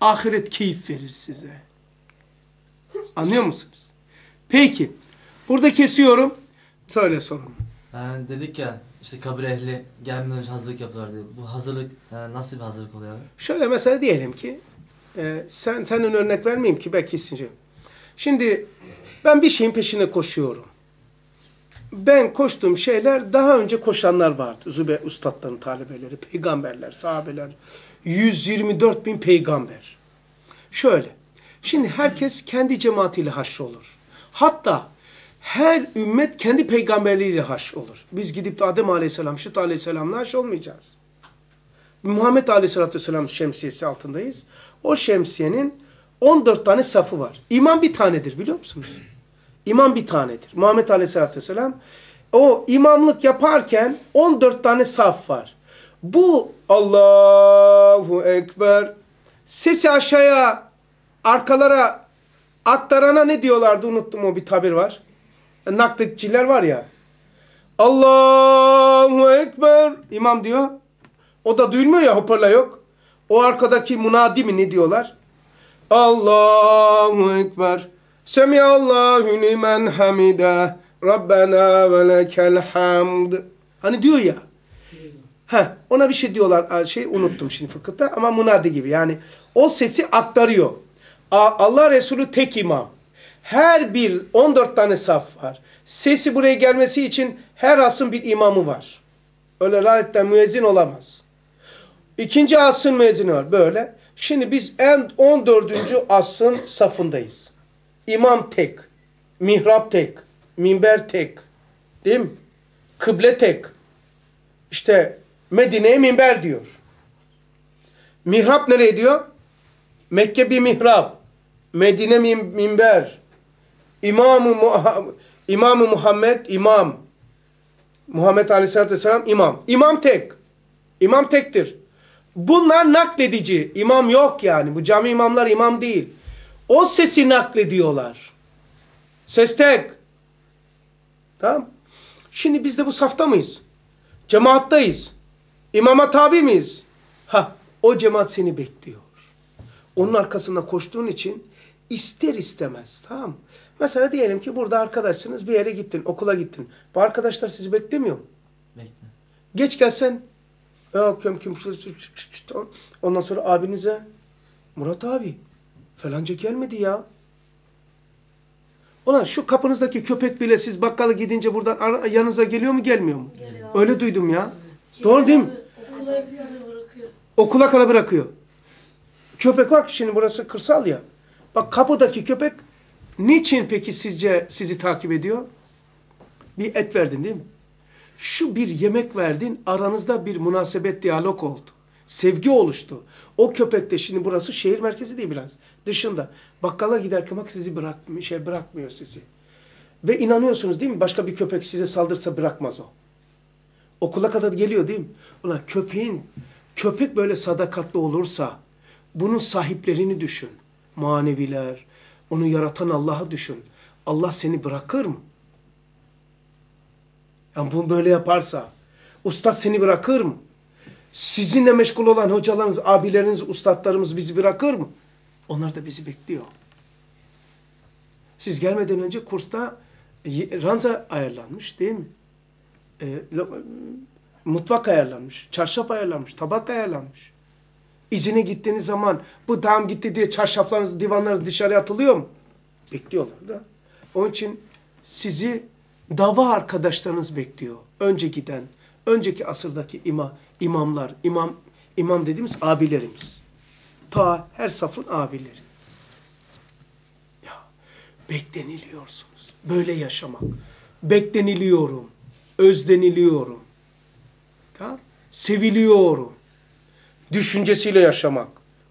Ahiret keyif verir size. Anlıyor musunuz? Peki. Burada kesiyorum. Söyle sorun. Yani dedik ya işte kabir ehli gelmeden önce hazırlık yapıyorlar diye. Bu hazırlık yani nasıl bir hazırlık oluyor? Şöyle mesela diyelim ki e, sen senin örnek vermeyeyim ki belki istincim. Şimdi ben bir şeyin peşine koşuyorum. Ben koştuğum şeyler daha önce koşanlar vardı. Zübe ustadların talebeleri, peygamberler, sahabeler. 124 bin peygamber. Şöyle. Şimdi herkes kendi cemaatiyle haşrolur. Hatta her ümmet kendi peygamberliğiyle haş olur. Biz gidip de Adem Aleyhisselam, Şit Aleyhisselam'la haş olmayacağız. Muhammed Aleyhisselatü Vesselam şemsiyesi altındayız. O şemsiyenin 14 tane safı var. İmam bir tanedir biliyor musunuz? İmam bir tanedir. Muhammed Aleyhisselatü Vesselam o imamlık yaparken 14 tane saf var. Bu Allahu Ekber sesi aşağıya arkalara aktarana ne diyorlardı unuttum o bir tabir var. Nakletçiler var ya. Allahu Ekber imam diyor. O da duyulmuyor ya hoparla yok. O arkadaki munadi mi ne diyorlar? Allahu Ekber. Semiyallahu limen hamide. Rabbena ve lekel hamd. Hani diyor ya. Ha, ona bir şey diyorlar. Şey unuttum şimdi fıkıhta ama munadi gibi. Yani o sesi aktarıyor. Allah Resulü tek imam. Her bir 14 tane saf var. Sesi buraya gelmesi için her asın bir imamı var. Öyle rahatten müezzin olamaz. İkinci asın müezzini var. Böyle. Şimdi biz en 14. asın safındayız. İmam tek. Mihrap tek. Minber tek. Değil mi? Kıble tek. İşte Medine'ye minber diyor. Mihrap nereye diyor? Mekke bir mihrap. Medine minber. İmam-ı İmam Muhammed imam. Muhammed Aleyhisselatü Vesselam imam. İmam tek. İmam tektir. Bunlar nakledici. İmam yok yani. Bu cami imamlar imam değil. O sesi naklediyorlar. Ses tek. Tamam. Şimdi biz de bu safta mıyız? Cemaattayız. İmama tabi miyiz? Ha, o cemaat seni bekliyor. Onun arkasında koştuğun için ister istemez. Tamam Mesela diyelim ki burada arkadaşsınız bir yere gittin, okula gittin. Bu arkadaşlar sizi beklemiyor mu? Bekle. Geç gelsen ya kim kim ondan sonra abinize Murat abi falanca gelmedi ya. Ulan şu kapınızdaki köpek bile siz bakkala gidince buradan yanınıza geliyor mu gelmiyor mu? Geliyor. Öyle duydum ya. Geliyor Doğru değil mi? Okula kadar bırakıyor. Köpek bak şimdi burası kırsal ya. Bak kapıdaki köpek niçin peki sizce sizi takip ediyor? Bir et verdin değil mi? Şu bir yemek verdin aranızda bir münasebet diyalog oldu. Sevgi oluştu. O köpek de şimdi burası şehir merkezi değil biraz. Dışında. Bakkala giderken bak sizi bırak, şey bırakmıyor sizi. Ve inanıyorsunuz değil mi? Başka bir köpek size saldırsa bırakmaz o. Okula kadar geliyor değil mi? Ulan köpeğin, köpek böyle sadakatli olursa bunun sahiplerini düşün. Maneviler, onu yaratan Allah'ı düşün. Allah seni bırakır mı? Yani bunu böyle yaparsa, ustad seni bırakır mı? Sizinle meşgul olan hocalarınız, abileriniz, ustadlarımız bizi bırakır mı? Onlar da bizi bekliyor. Siz gelmeden önce kursta ranza ayarlanmış değil mi? E, mutfak ayarlanmış, çarşaf ayarlanmış, tabak ayarlanmış. İzine gittiğiniz zaman bu tam gitti diye çarşaflarınız, divanlarınız dışarıya atılıyor mu? Bekliyorlar da. Onun için sizi dava arkadaşlarınız bekliyor. Önce giden, önceki asırdaki ima, imamlar, imam imam dediğimiz abilerimiz. Ta her safın abileri. Ya bekleniliyorsunuz. Böyle yaşamak. Bekleniliyorum. Özleniliyorum. Tamam? Seviliyorum. Düşüncesiyle yaşamak.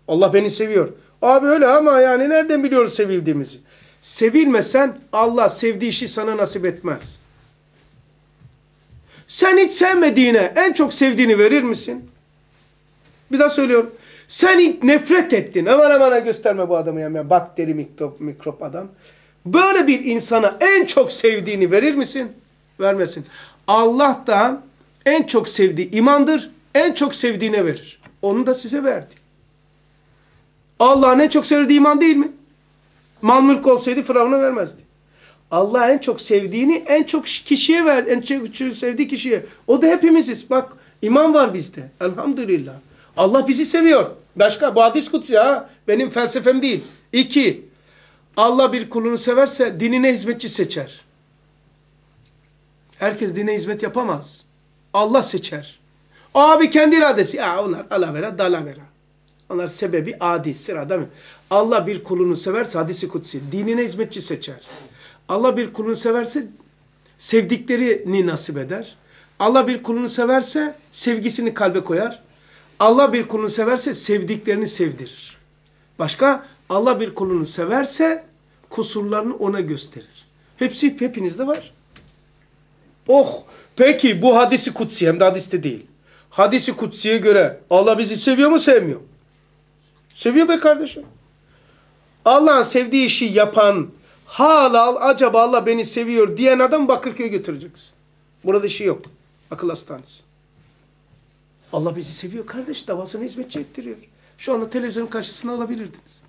Allah beni seviyor. Abi öyle ama yani nereden biliyoruz sevildiğimizi? Sevilmesen Allah sevdiği işi sana nasip etmez. Sen hiç sevmediğine en çok sevdiğini verir misin? Bir daha söylüyorum. Sen hiç nefret ettin. Aman aman gösterme bu adamı ya. Bakteri mikrop, mikrop adam. Böyle bir insana en çok sevdiğini verir misin? Vermesin. Allah da en çok sevdiği imandır. En çok sevdiğine verir. Onu da size verdi. Allah'ın en çok sevdiği iman değil mi? Mal mülk olsaydı Firavun'a vermezdi. Allah en çok sevdiğini en çok kişiye ver, en çok sevdiği kişiye. O da hepimiziz. Bak iman var bizde. Elhamdülillah. Allah bizi seviyor. Başka bu hadis kutsi ha. Benim felsefem değil. İki. Allah bir kulunu severse dinine hizmetçi seçer. Herkes dine hizmet yapamaz. Allah seçer. Abi kendi iradesi. Ya onlar alavera dalavera. Onlar sebebi adi sırada mı? Allah bir kulunu severse hadisi kutsi. Dinine hizmetçi seçer. Allah bir kulunu severse sevdiklerini nasip eder. Allah bir kulunu severse sevgisini kalbe koyar. Allah bir kulunu severse sevdiklerini sevdirir. Başka Allah bir kulunu severse kusurlarını ona gösterir. Hepsi hepinizde var. Oh peki bu hadisi kutsi hem de hadiste değil. Hadisi kutsiye göre Allah bizi seviyor mu sevmiyor? Seviyor be kardeşim. Allah'ın sevdiği işi yapan halal acaba Allah beni seviyor diyen adam Bakırköy'e götüreceksin. Burada işi yok. Akıl hastanesi. Allah bizi seviyor kardeş. Davasına hizmetçi ettiriyor. Şu anda televizyonun karşısına alabilirdiniz.